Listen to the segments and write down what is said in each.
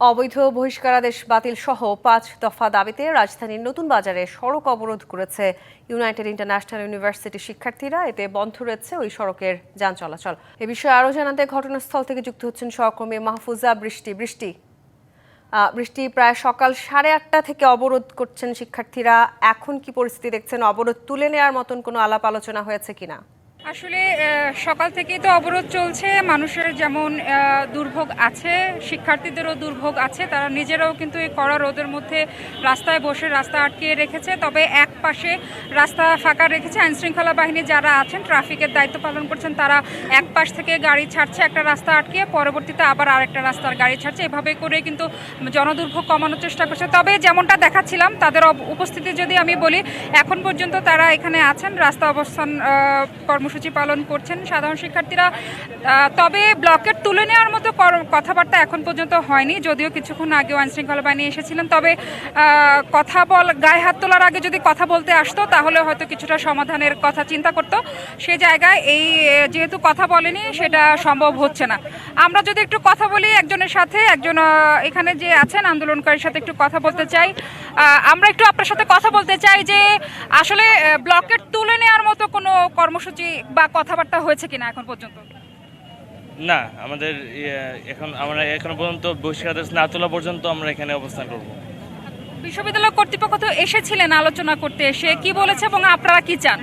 অবৈধ বহিষ্কারাদেশ বাতিল সহ পাঁচ দফা দাবিতে রাজধানীর নতুন বাজারে সড়ক অবরোধ করেছে ইউনাইটেড ইন্টারন্যাশনাল ইউনিভার্সিটি শিক্ষার্থীরা। এতে বন্ধ রয়েছে ওই সড়কের যান চলাচল। এ বিষয়ে আরও জানাতে ঘটনাস্থল থেকে যুক্ত হচ্ছেন সহকর্মী মাহফুজা বৃষ্টি। বৃষ্টি বৃষ্টি প্রায় সকাল সাড়ে আটটা থেকে অবরোধ করছেন শিক্ষার্থীরা। এখন কি পরিস্থিতি দেখছেন? অবরোধ তুলে নেওয়ার মতন কোনো আলাপ আলোচনা হয়েছে কিনা? আসলে সকাল থেকেই তো অবরোধ চলছে। মানুষের যেমন দুর্ভোগ আছে শিক্ষার্থীদেরও দুর্ভোগ আছে তারা নিজেরাও কিন্তু এই কড়া রোদের মধ্যে রাস্তায় বসে রাস্তা আটকিয়ে রেখেছে। তবে এক পাশে রাস্তা ফাঁকা রেখেছে আইনশৃঙ্খলা বাহিনী যারা আছেন ট্রাফিকের দায়িত্ব পালন করছেন তারা এক পাশ থেকে গাড়ি ছাড়ছে একটা রাস্তা আটকিয়ে পরবর্তীতে আবার আরেকটা রাস্তার গাড়ি ছাড়ছে। এভাবে করে কিন্তু জনদুর্ভোগ কমানোর চেষ্টা করছে। তবে যেমনটা দেখাচ্ছিলাম তাদের উপস্থিতি যদি আমি বলি এখন পর্যন্ত তারা এখানে আছেন রাস্তা অবস্থান আহ, কর্মসূচি পালন করছেন সাধারণ শিক্ষার্থীরা। তবে ব্লকের তুলে নেওয়ার মতো কথাবার্তা এখন পর্যন্ত হয়নি, যদিও কিছুক্ষণ আগে আইন শৃঙ্খলা বাহিনী এসেছিলেন। তবে কথা বল, গায়ে হাত তোলার আগে যদি কথা বলতে আসতো, তাহলে হয়তো কিছুটা সমাধানের কথা চিন্তা করতো। সে জায়গায় এই, যেহেতু কথা বলেনি, সেটা সম্ভব হচ্ছে না। আমরা যদি একটু কথা বলি একজনের সাথে, একজন এখানে যে আছেন, আন্দোলনকারীর সাথে একটু কথা বলতে চাই। আমরা একটু আপনার সাথে কথা বলতে চাই যে, আসলে ব্লকের তুলে নেওয়ার মতো কর্মসূচি বা কথাবার্তা হয়েছে কিনা এখন পর্যন্ত? না আমাদের ইয়ে, এখন আমরা এখন পর্যন্ত বহিষ্কারাদেশ না তোলা পর্যন্ত আমরা এখানে অবস্থান করব। বিশ্ববিদ্যালয় কর্তৃপক্ষ তো এসেছিলেন আলোচনা করতে এসে। কি বলেছে এবং আপনারা কি চান?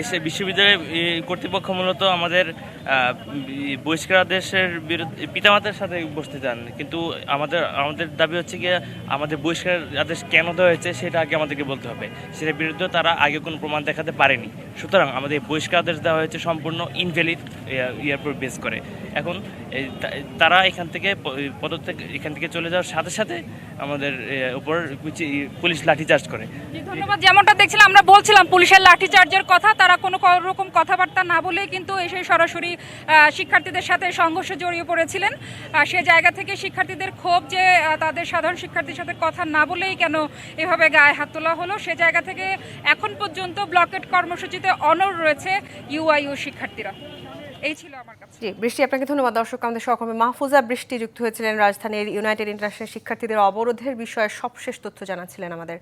এসে বিশ্ববিদ্যালয়ের কর্তৃপক্ষ মূলত আমাদের বহিষ্কারাদেশের বিরুদ্ধে, পিতামাতার সাথে বসতে চান কিন্তু আমাদের আমাদের দাবি হচ্ছে গিয়ে আমাদের বহিষ্কার আদেশ কেন দেওয়া হয়েছে সেটা আগে আমাদেরকে বলতে হবে। সেটার বিরুদ্ধে তারা আগে কোনো প্রমাণ দেখাতে পারেনি। সুতরাং আমাদের বহিষ্কার আদেশ দেওয়া হয়েছে সম্পূর্ণ ইনভ্যালিড ইয়ার উপর বেস করে। এখন তারা এখান থেকে পদত্যাগ, এখান থেকে চলে যাওয়ার সাথে সাথে আমাদের উপর পুলিশ লাঠিচার্জ করে। যেমনটা দেখছিলাম, আমরা বলছিলাম পুলিশের লাঠিচার্জের কথা তারা কোনো রকম কথাবার্তা না বলেই কিন্তু এসে সরাসরি শিক্ষার্থীদের সাথে সংঘর্ষে জড়িয়ে পড়েছিলেন। সে জায়গা থেকে শিক্ষার্থীদের ক্ষোভ যে তাদের সাধারণ শিক্ষার্থীর সাথে কথা না বলেই কেন এভাবে গায়ে হাত তোলা হলো, সে জায়গা থেকে এখন পর্যন্ত ব্লকেট কর্মসূচিতে অনড় রয়েছে ইউআইইউ শিক্ষার্থীরা। এই ছিল আমার কাছে। জি, বৃষ্টি, আপনাকে ধন্যবাদ। দর্শক, আমাদের সহকর্মী মাহফুজা বৃষ্টি যুক্ত হয়েছিলেন রাজধানীর ইউনাইটেড ইন্টারন্যাশনাল শিক্ষার্থীদের অবরোধের বিষয়ে সবশেষ তথ্য জানাচ্ছিলেন আমাদের